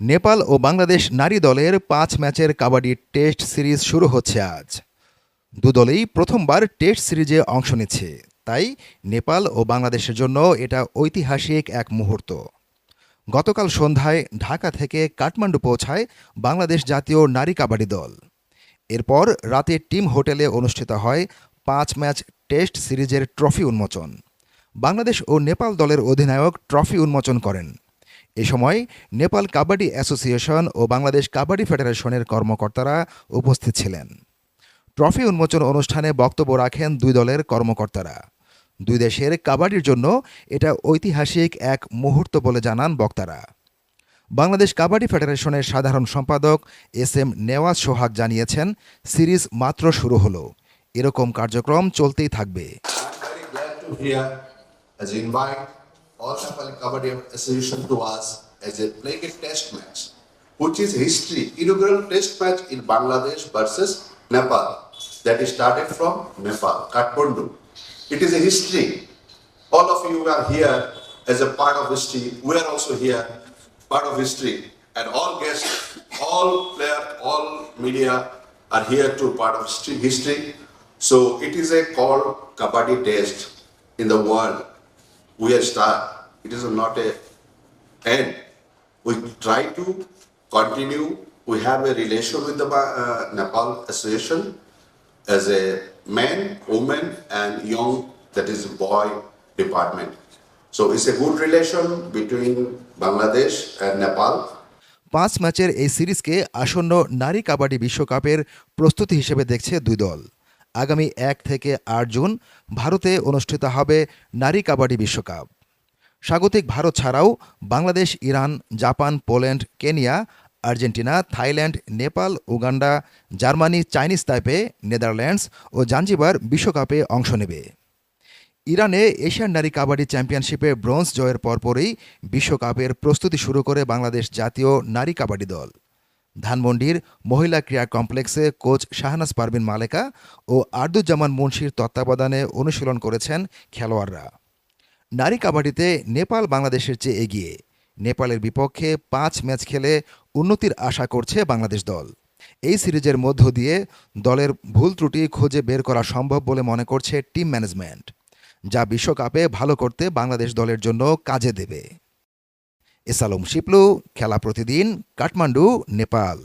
নেপাল ও বাংলাদেশ নারী দলের পাঁচ ম্যাচের কাবাডি টেস্ট সিরিজ শুরু হচ্ছে আজ। দু দলেই প্রথমবার টেস্ট সিরিজে অংশ নিচ্ছে। তাই নেপাল ও বাংলাদেশের জন্য এটা ঐতিহাসিক এক মুহূর্ত। গতকাল সন্ধ্যায় ঢাকা থেকে কাঠমান্ডু পৌঁছায় বাংলাদেশ জাতীয় নারী কাবাডি দল। এরপর রাতে টিম হোটেলে অনুষ্ঠিত হয় পাঁচ ম্যাচ টেস্ট সিরিজের ট্রফি উন্মোচন। বাংলাদেশ ও নেপাল দলের অধিনায়ক ট্রফি উন্মোচন করেন। এ সময় নেপাল কাবাডি অ্যাসোসিয়েশন ও বাংলাদেশ কাবাডি ফেডারেশনের কর্মকর্তারা উপস্থিত ছিলেন। ট্রফি উন্মোচন অনুষ্ঠানে বক্তব্য রাখেন দুই দলের কর্মকর্তারা। দুই দেশের কাবাডির জন্য এটা ঐতিহাসিক এক মুহূর্ত বলে জানান বক্তারা। বাংলাদেশ কাবাডি ফেডারেশনের সাধারণ সম্পাদক এস এম নেওয়াজ সোহাগ জানিয়েছেন, সিরিজ মাত্র শুরু হলো। এরকম কার্যক্রম চলতেই থাকবে which is history, inaugural test match in Bangladesh versus Nepal that is started from Nepal, Kathmandu. It is a history. All of you are here as a part of history. We are also here, part of history. And all guests, all players, all media are here to part of history. So it is a called Kabaddi test in the world. We are start. It is not a end. We try to continue. We have a relation with the uh, Nepal Association as a man, woman, and young, that is boy department. So it's a good relation between Bangladesh and Nepal. পাঁচ ম্যাচের এই সিরিজকে আসন্ন নারী কাবাডি বিশ্বকাপের প্রস্তুতি হিসেবে দেখছে দুই দল আগামী এক থেকে আট জুন ভারতে অনুষ্ঠিত হবে নারী কাবাডি বিশ্বকাপ। স্বাগতিক ভারত ছাড়াও Bangladesh, Iran, Japan, Poland, Kenya, Argentina, Thailand, Nepal, Uganda, Germany, Chinese Taipei Netherlands ও জাঞ্জিবার বিশ্বকাপে অংশ নেবে। ইরানে এশিয়ান নারী কাবাডি চ্যাম্পিয়নশিপে ব্রোঞ্জ জয়ের পরপরই বিশ্বকাপের প্রস্তুতি শুরু করে বাংলাদেশ জাতীয় নারী কাবাডি দল। ধানমন্ডির মহিলা ক্রীড়া কমপ্লেক্সে কোচ শাহনাজ পারভিন মালেকা ও আর্দুজ্জামান মুন্সির তত্ত্বাবধানে অনুশীলন করেছেন খেলোয়াড়রা। নারী কাবাডিতে নেপাল বাংলাদেশের চেয়ে এগিয়ে। নেপালের বিপক্ষে পাঁচ ম্যাচ খেলে উন্নতির আশা করছে বাংলাদেশ দল। এই সিরিজের মধ্য দিয়ে দলের ভুল ত্রুটি খুঁজে বের করা সম্ভব বলে মনে করছে টিম ম্যানেজমেন্ট, যা বিশ্বকাপে ভালো করতে বাংলাদেশ দলের জন্য কাজে দেবে। এসালম শিপলু খেলা প্রতিদিন কাঠমান্ডু নেপাল।